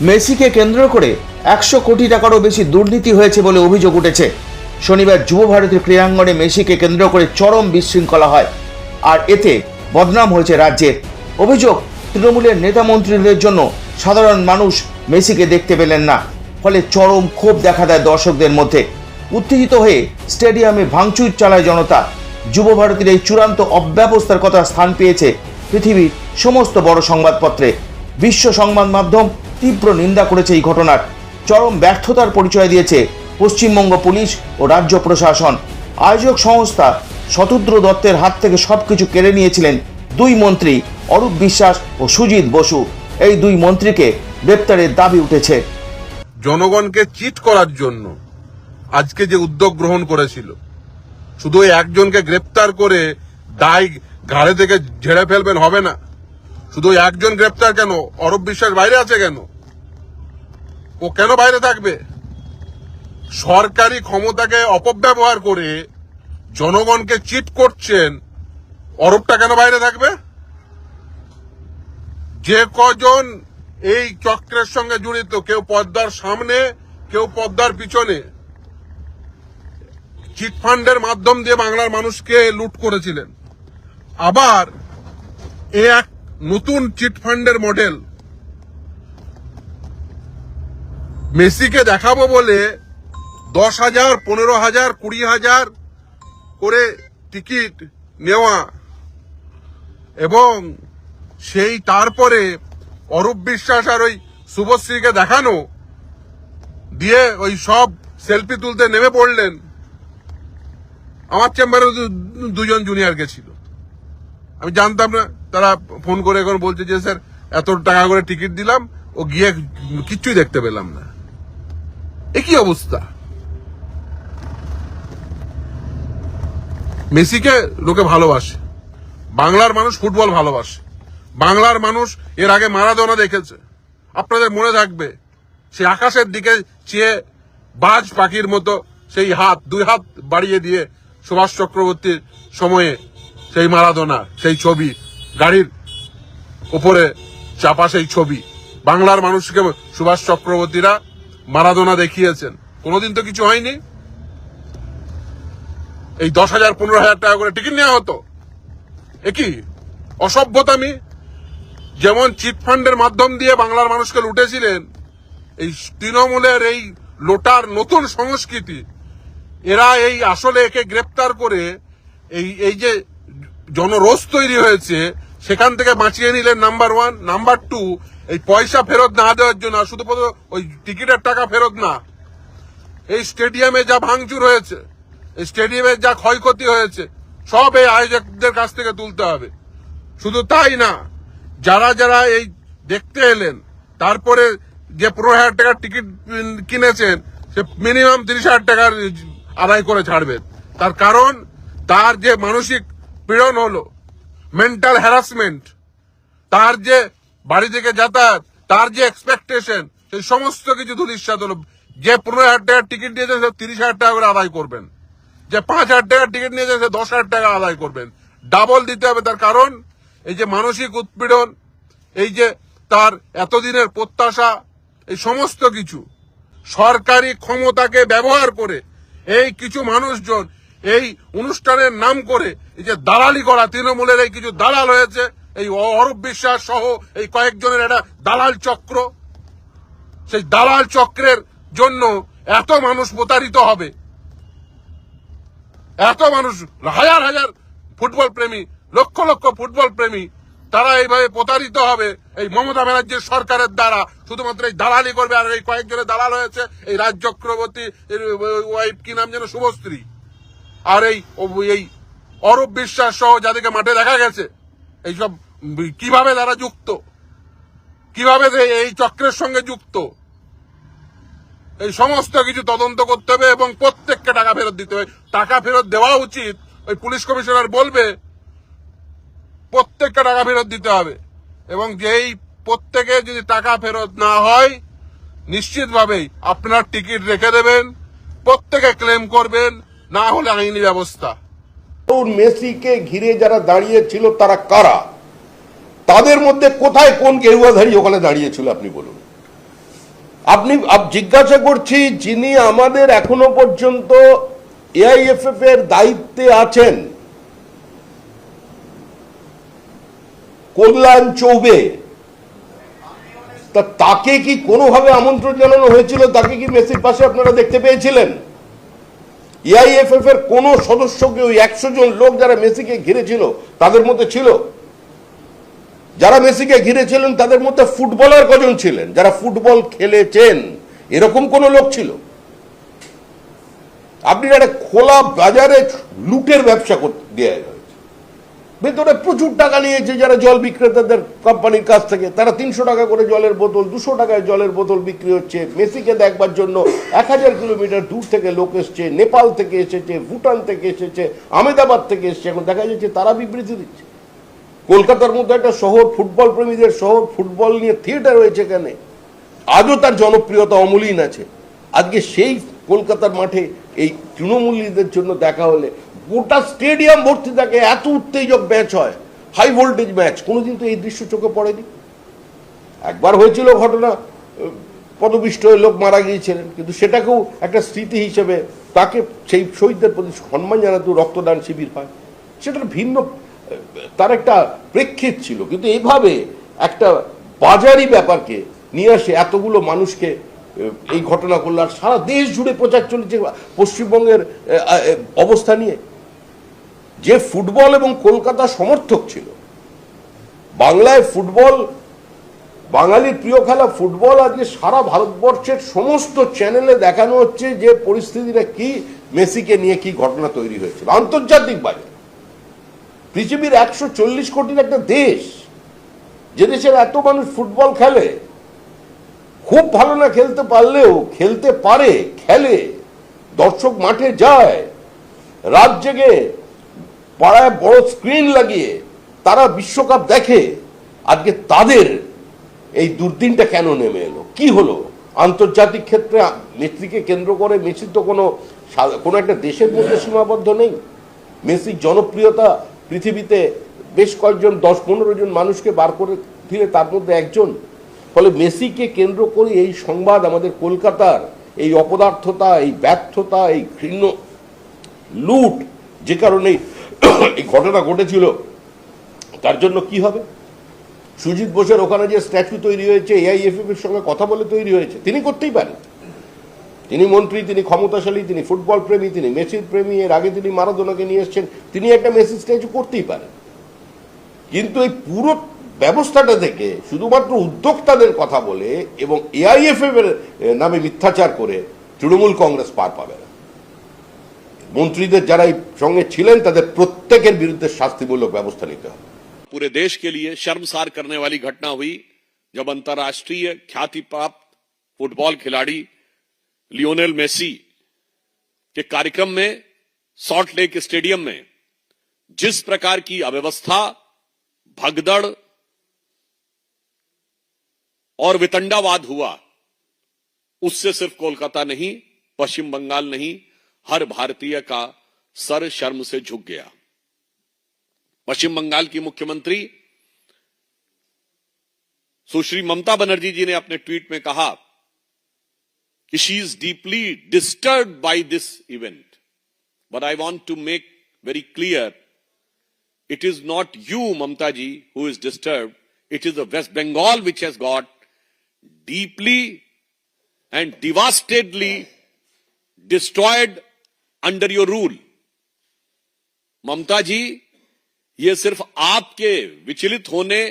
মেসিকে কেন্দ্র করে একশো কোটি টাকারও বেশি দুর্নীতি হয়েছে বলে অভিযোগ উঠেছে। শনিবার যুব ভারতীর ক্রীড়াঙ্গনে মেসিকে কেন্দ্র করে চরম বিশৃঙ্খলা হয়, আর এতে বদনাম হয়েছে রাজ্যের। অভিযোগ, তৃণমূলের নেতা মন্ত্রীদের জন্য সাধারণ মানুষ মেসিকে দেখতে পেলেন না, ফলে চরম ক্ষোভ দেখা দেয় দর্শকদের মধ্যে। উত্তেজিত হয়ে স্টেডিয়ামে ভাঙচুর চালায় জনতা। যুব ভারতীর এই চূড়ান্ত অব্যবস্থার কথা স্থান পেয়েছে পৃথিবীর সমস্ত বড় সংবাদপত্রে। বিশ্ব সংবাদ মাধ্যম তীব্র নিন্দা করেছে এই ঘটনার। চরম ব্যর্থতার পরিচয় দিয়েছে পশ্চিমবঙ্গ পুলিশ ও রাজ্য প্রশাসন। আয়োজক সংস্থা শতদ্র দত্তের হাত থেকে সবকিছু কেড়ে নিয়েছিলেন দুই মন্ত্রী অরূপ বিশ্বাস ও সুজিত বসু। এই দুই মন্ত্রীকে গ্রেপ্তারের দাবি উঠেছে। জনগণকে চিট করার জন্য আজকে যে উদ্যোগ গ্রহণ করেছিল, শুধু একজনকে গ্রেপ্তার করে দায় ঘাড়ে থেকে ঝেড়ে ফেলবেন হবে না। শুধু একজন গ্রেপ্তার কেন? অরব বিশ্বাস বাইরে আছে কেন? ও কেন বাইরে থাকবে? সরকারি ক্ষমতাকে অপব্যবহার করে জনগণকে চিট করছেন অরবটা কেন বাইরে থাকবে? যে কজন এই চক্রের সঙ্গে জড়িত, কেউ পদ্মার সামনে, কেউ পদ্মার পিছনে চিটফান্ডের মাধ্যম দিয়ে বাংলার মানুষকে লুট করেছিলেন। আবার এ এক নতুন চিটফান্ডের মডেল। মেসিকে দেখাবো বলে দশ হাজার, পনেরো হাজার, কুড়ি হাজার করে টিকিট নেওয়া এবং সেই তারপরে অরূপ বিশ্বাস আর ওই শুভশ্রীকে দেখানো দিয়ে ওই সব সেলফি তুলতে নেমে পড়লেন। আমার চেম্বারে দুজন জুনিয়র গেছিল। আমি জানতাম না, তারা ফোন করে এখন বলছে যে, স্যার, এত টাকা করে টিকিট দিলাম, ও গিয়ে কিচ্ছুই দেখতে পেলাম না। এ কি অবস্থা? মেসিকে লোকে ভালোবাসে, বাংলার মানুষ ফুটবল ভালোবাসে, বাংলার মানুষ এর আগে মারাদোনা দেখেছে। আপনাদের মনে থাকবে, সে আকাশের দিকে চেয়ে বাজ পাখির মতো সেই হাত, দুই হাত বাড়িয়ে দিয়ে সুভাষ চক্রবর্তীর সময়ে সেই মারাদোনা, সেই ছবি, গাড়ির উপরে চাপা সেই ছবি। বাংলার মানুষকে সুভাষ চক্রবর্তীরা মারাদোনা দেখিয়েছেন। কোনোদিন তো কিছু হয়নি। এই দশ হাজার, পনেরো হাজার টাকা করে টিকিট নেওয়া হতো। এ কি? অসভ্যতামি? যেমন চিটফান্ডের মাধ্যম দিয়ে বাংলার মানুষকে লুটেছিলেন, এই তৃণমূলের এই লোটার নতুন সংস্কৃতি, এরা এই আসলে একে গ্রেপ্তার করে এই এই যে জনরোষ তৈরি হয়েছে, সেখান থেকে বাঁচিয়ে নিলেন নাম্বার ওয়ান নাম্বার টু এই পয়সা ফেরত না দেওয়ার জন্য শুধুমাত্র ওই টিকিটের টাকা ফেরত না, এই স্টেডিয়ামে যা ভাঙচুর হয়েছে, এই স্টেডিয়ামে যা ক্ষয়ক্ষতি হয়েছে, সব এই আয়োজকদের কাছ থেকে তুলতে হবে। শুধু তাই না, যারা যারা এই দেখতে এলেন, তারপরে যে পনেরো হাজার টাকার টিকিট কিনেছেন, সে মিনিমাম তিরিশ হাজার টাকার আদায় করে ছাড়বেন। তার কারণ, তার যে মানসিক পীড়ন হলো। মেন্টাল হ্যারাসমেন্ট তার যে বাড়ি থেকে যাতায়াত, তার যে এক্সপেকটেশন সেই সমস্ত কিছু ধুলিশ্বাত হলো। যে পনেরো হাজার টাকার টিকিট নিয়েছেন সে তিরিশ হাজার টাকা করে আদায় করবেন। যে পাঁচ হাজার টাকার টিকিট নিয়েছেন সে দশ হাজার টাকা আদায় করবেন। ডাবল দিতে হবে তার কারণ, এই যে মানসিক উৎপীড়ন, এই যে তার এতদিনের প্রত্যাশা, এই সমস্ত কিছু, সরকারি ক্ষমতাকে ব্যবহার করে এই কিছু মানুষজন এই অনুষ্ঠানের নাম করে এই যে দালালি করা, তৃণমূলের এই কিছু দালাল হয়েছে, এই অরূপ বিশ্বাস সহ এই কয়েকজনের একটা দালাল চক্র। সেই দালাল চক্রের জন্য এত মানুষ প্রতারিত হবে। এত মানুষ, হাজার হাজার ফুটবল প্রেমী, লক্ষ লক্ষ ফুটবল প্রেমী, তারা এইভাবে প্রতারিত হবে এই মমতা ব্যানার্জির সরকারের দ্বারা। শুধুমাত্র এই দালালি করবে আর এই কয়েকজনের দালাল হয়েছে, এই রাজ চক্রবর্তী ওয়াইফ কি নাম যেন, শুভশ্রী। আর এই এই অরূপ বিশ্বাস সহ যাদেরকে মাঠে দেখা গেছে, এইসব কীভাবে তারা যুক্ত? কীভাবে এই চক্রের সঙ্গে যুক্ত? এই সমস্ত কিছু তদন্ত করতে হবে এবং প্রত্যেককে টাকা ফেরত দিতে হবে। টাকা ফেরত দেওয়া উচিত, ওই পুলিশ কমিশনার বলবে, প্রত্যেককে টাকা ফেরত দিতে হবে এবং যেই প্রত্যেকে যদি টাকা ফেরত না হয়, নিশ্চিতভাবেই আপনার টিকিট রেখে দেবেন, প্রত্যেকে ক্লেম করবেন না হলে আইনি ব্যবস্থা। মেসিকে ঘিরে যারা দাঁড়িয়েছিল, তারা কারা? তাদের মধ্যে কোথায় কোন গেরুয়াধারী ওখানে দাঁড়িয়েছিল, আপনি বলুন। আপনি জিজ্ঞাসা করছি, যিনি আমাদের এখনও পর্যন্ত এআইএফএফ এর দায়িত্বে আছেন, কল্যাণ চৌবে, তা তাকে কি কোনোভাবে আমন্ত্রণ জানানো হয়েছিল? তাকে কি মেসির পাশে আপনারা দেখতে পেয়েছিলেন? এআইএফএফ এর কোন সদস্যকে ওই একশো জন লোক যারা মেসিকে ঘিরেছিল, তাদের মধ্যে ছিল? যারা মেসিকে ঘিরেছিলেন, তাদের মধ্যে ফুটবলার কজন ছিলেন? যারা ফুটবল খেলেছেন, এরকম কোন লোক ছিল? আপনি একটা খোলা বাজারে লুটের ব্যবসা করতে দেওয়া ভেতরে প্রচুর টাকা নিয়েছে যারা জল বিক্রেতাদের কোম্পানির কাছ থেকে। তারা তিনশো টাকা করে জলের বোতল, দুশো টাকায় জলের বোতল বিক্রি হচ্ছে। মেসিকে দেখবার জন্য এক হাজার কিলোমিটার দূর থেকে লোক এসছে, নেপাল থেকে এসেছে, ভুটান থেকে এসেছে আমেদাবাদ থেকে এসেছে। এখন দেখা যাচ্ছে তারা বিবৃতি দিচ্ছে। কলকাতার মধ্যে একটা শহর, ফুটবল প্রেমীদের শহর, ফুটবল নিয়ে থিয়েটার রয়েছে এখানে। আজও তার জনপ্রিয়তা অমূল্যীন আছে। আজকে সেই কলকাতার মাঠে এই তৃণমূলীদের জন্য দেখা হলে গোটা স্টেডিয়াম ভর্তি থাকে, এত উত্তেজক ম্যাচ হয়। হাই ভোল্টেজ ম্যাচ কোনোদিন তো এই দৃশ্য চোখে পড়েনি। একবার হয়েছিল ঘটনা পদবিষ্ট হয়ে লোক মারা গিয়েছিলেন, কিন্তু সেটাকেও একটা স্মৃতি হিসেবে তাকে সেই শহীদদের প্রতি সম্মান জানাতে রক্তদান শিবির হয়। সেটার ভিন্ন, তার একটা প্রেক্ষিত ছিল, কিন্তু এইভাবে একটা বাজারি ব্যাপারকে নিয়ে আসে এতগুলো মানুষকে এই ঘটনা করল, আর সারা দেশ জুড়ে প্রচার চলেছে পশ্চিমবঙ্গের অবস্থা নিয়ে। যে ফুটবল এবং কলকাতা সমর্থক ছিল। বাংলায় ফুটবল, বাঙালির প্রিয় খেলা ফুটবল, আজকে সারা ভারতবর্ষের সমস্ত চ্যানেলে দেখানো হচ্ছে যে পরিস্থিতিটা কি, মেসিকে নিয়ে কি ঘটনা তৈরি হয়েছিল। আন্তর্জাতিক বাজার। পৃথিবীর একশো চল্লিশ কোটির একটা দেশ, যে দেশের এত মানুষ ফুটবল খেলে, খুব ভালো না খেলতে পারলেও খেলতে পারে, খেলে, দর্শক মাঠে যায়, রাত জেগে পাড়ায় বড় স্ক্রিন লাগিয়ে তারা বিশ্বকাপ দেখে। আজকে তাদের এই দুর্দিনটা কেন নেমে এলো? কি হলো? আন্তর্জাতিক ক্ষেত্রে মেসিকে কেন্দ্র করে মেসির তো কোনো কোনো একটা দেশের মধ্যে সীমাবদ্ধ নেই। মেসির জনপ্রিয়তা পৃথিবীতে বেশ কয়েকজন, দশ পনেরো জন মানুষকে বার করে দিলে তার মধ্যে একজন। ফলে মেসিকে কেন্দ্র করে এই সংবাদ আমাদের কলকাতার এই অপদার্থতা, এই ব্যর্থতা, এই ঘৃণ্য লুট, যে কারণে এই ঘটনা ঘটেছিল। তার জন্য কি হবে? সুজিত বোসের ওখানে যে স্ট্যাচু তৈরি হয়েছে এআইএফএফ এর সঙ্গে কথা বলে তৈরি হয়েছে, তিনি করতেই পারেন। তিনি মন্ত্রী, তিনি ক্ষমতাশালী, তিনি ফুটবল প্রেমী, তিনি মেসির প্রেমী, এর আগে তিনি মারাদোনাকে নিয়ে এসছেন, তিনি একটা মেসি স্ট্যাচু করতেই পারেন। কিন্তু এই পুরো ব্যবস্থাটা থেকে শুধুমাত্র উদ্যোক্তাদের কথা বলে এবং এআইএফএফ এর নামে মিথ্যাচার করে তৃণমূল কংগ্রেস পার পাবে না। মন্ত্রীদের যারা এই সঙ্গে ছিলেন তাদের প্রত্যেকের বিরুদ্ধে শাস্তিমূলক ব্যবস্থা নিতে হবে पूरे देश के लिए शर्मसार करने वाली घटना हुई जब अंतर्राष्ट्रीय ख्याति प्राप्त फुटबॉल खिलाड़ी लियोनेल मेसी के कार्यक्रम में सॉल्ट लेक स्टेडियम में जिस प्रकार की अव्यवस्था भगदड़ और वितंडावाद हुआ उससे सिर्फ कोलकाता नहीं पश्चिम बंगाल नहीं हर भारतीय का सर शर्म से झुक गया पश्चिम बंगाल की मुख्यमंत्री सुश्री ममता बनर्जी जी ने अपने ट्वीट में कहा कि she is deeply disturb by this event but I want to make very clear it is not you, Mamta ji, who is disturbed. It is the West Bengal which has got deeply and devastedly destroyed under your rule. ममता जी ये सिर्फ आपके विचलित होने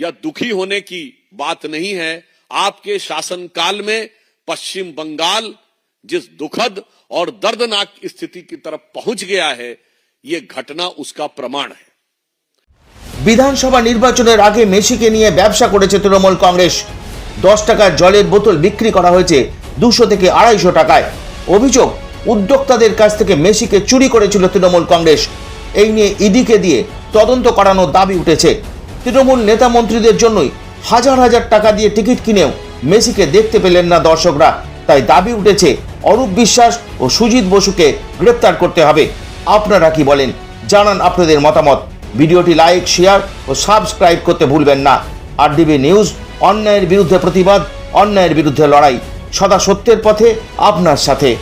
या दुखी होने की बात नहीं है आपके शासनकाल में पश्चिम बंगाल जिस दुखद और दर्दनाक स्थिति की तरफ पहुंच गया है ये घटना उसका प्रमाण है বিধানসভা নির্বাচনের আগে মেসিকে নিয়ে ব্যবসা করেছে তৃণমূল কংগ্রেস দশ টাকার জলের বোতল বিক্রি করা হয়েছে দুশো থেকে আড়াইশো টাকায় অভিযোগ উদ্যোক্তাদের কাছ থেকে মেসিকে চুরি করেছিল তৃণমূল কংগ্রেস। এই নিয়ে ইডিকে দিয়ে তদন্ত করানোর দাবি উঠেছে। তৃণমূল নেতা মন্ত্রীদের জন্যই হাজার হাজার টাকা দিয়ে টিকিট কিনেও মেসিকে দেখতে পেলেন না দর্শকরা। তাই দাবি উঠেছে, অরূপ বিশ্বাস ও সুজিত বসুকে গ্রেপ্তার করতে হবে। আপনারা কি বলেন? জানান আপনাদের মতামত। ভিডিওটি লাইক, শেয়ার ও সাবস্ক্রাইব করতে ভুলবেন না। আর ডিবি নিউজ, অন্যায়ের বিরুদ্ধে প্রতিবাদ, অন্যায়ের বিরুদ্ধে লড়াই। সদা সত্যের পথে আপনার সাথে।